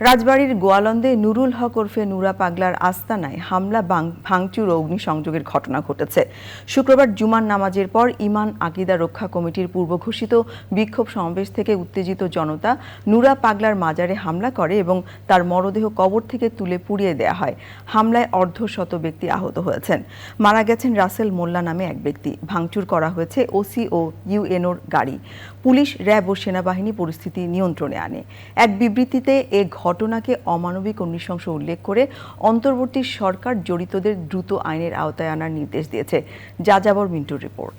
রাজবাড়ীর গোয়ালন্দে নুরুল হক ওরফে নুরা পাগলার আস্তানায় হামলা ভাঙচুর ও অগ্নিসংযোগের ঘটনা ঘটেছে। শুক্রবার জুমার নামাজের পর ইমান আকিদা রক্ষা কমিটির পূর্ব ঘোষিত বিক্ষোভ সমাবেশ থেকে উত্তেজিত জনতা নুরা পাগলার মাজারে হামলা করে এবং তার মরদেহ কবর থেকে তুলে পুড়িয়ে দেয়া হয়। হামলায় অর্ধশত ব্যক্তি আহত হয়েছেন। মারা গেছেন রাসেল মোল্লা নামে এক ব্যক্তি। ভাঙচুর করা হয়েছে ওসি ও ইউএনওর গাড়ি। পুলিশ, র্যাব ও সেনাবাহিনী পরিস্থিতি নিয়ন্ত্রণে আনে। এক বিবৃতিতে এ ঘটনাকে অমানবিক ও নৃশংস উল্লেখ করে অন্তর্বর্তী সরকার জড়িতদের দ্রুত আইনের আওতায় আনার নির্দেশ দিয়েছে। যাযাবর মিন্টুর রিপোর্ট।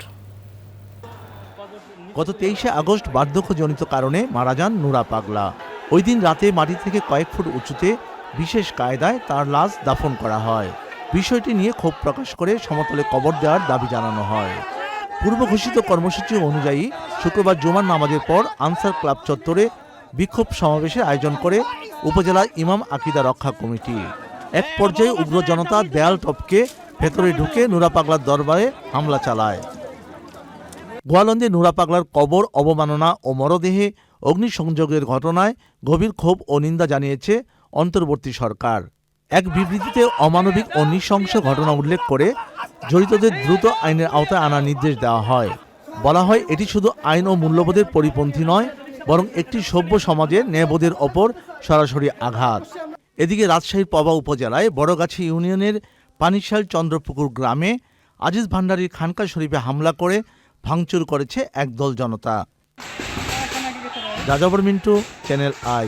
গত তেইশে আগস্ট বার্ধক্যজনিত কারণে মারা যান নুরা পাগলা। ওই দিন রাতে মাটি থেকে কয়েক ফুট উঁচুতে বিশেষ কায়দায় তার লাশ দাফন করা হয়। বিষয়টি নিয়ে ক্ষোভ প্রকাশ করে সমতলে কবর দেওয়ার দাবি জানানো হয়। পূর্ব ঘোষিত কর্মসূচি অনুযায়ী শুক্রবার জুমার নামাজের পর আনসার ক্লাব চত্বরে বিক্ষোভ সমাবেশের আয়োজন করে উপজেলা ইমাম আকিদা রক্ষা কমিটি। এক পর্যায়ে উগ্র জনতা দেয়াল টপকে, ভেতরে ঢুকে নুরা পাগলার দরবারে হামলা চালায়। গোয়ালন্দে নুরা পাগলার কবর, অবমাননা ও মরদেহে অগ্নিসংযোগের ঘটনায় গভীর ক্ষোভ ও নিন্দা জানিয়েছে অন্তর্বর্তী সরকার। এক বিবৃতিতে অমানবিক ও নৃশংস ঘটনা উল্লেখ করে জড়িতদের দ্রুত আইনের আওতায় আনার নির্দেশ দেওয়া হয়। বলা হয়, এটি শুধু আইন ও মূল্যবোধের পরিপন্থী নয় বরং একটি সভ্য সমাজে ন্যায়বোধের ওপর সরাসরি আঘাত। এদিকে রাজশাহীর পবা উপজেলায় বড়গাছি ইউনিয়নের পানিশাল চন্দ্রপুকুর গ্রামে আজিজ ভান্ডারীর খানকা শরীফে হামলা করে ভাঙচুর করেছে একদল জনতা। যাযাবর মিন্টু, চ্যানেল আই।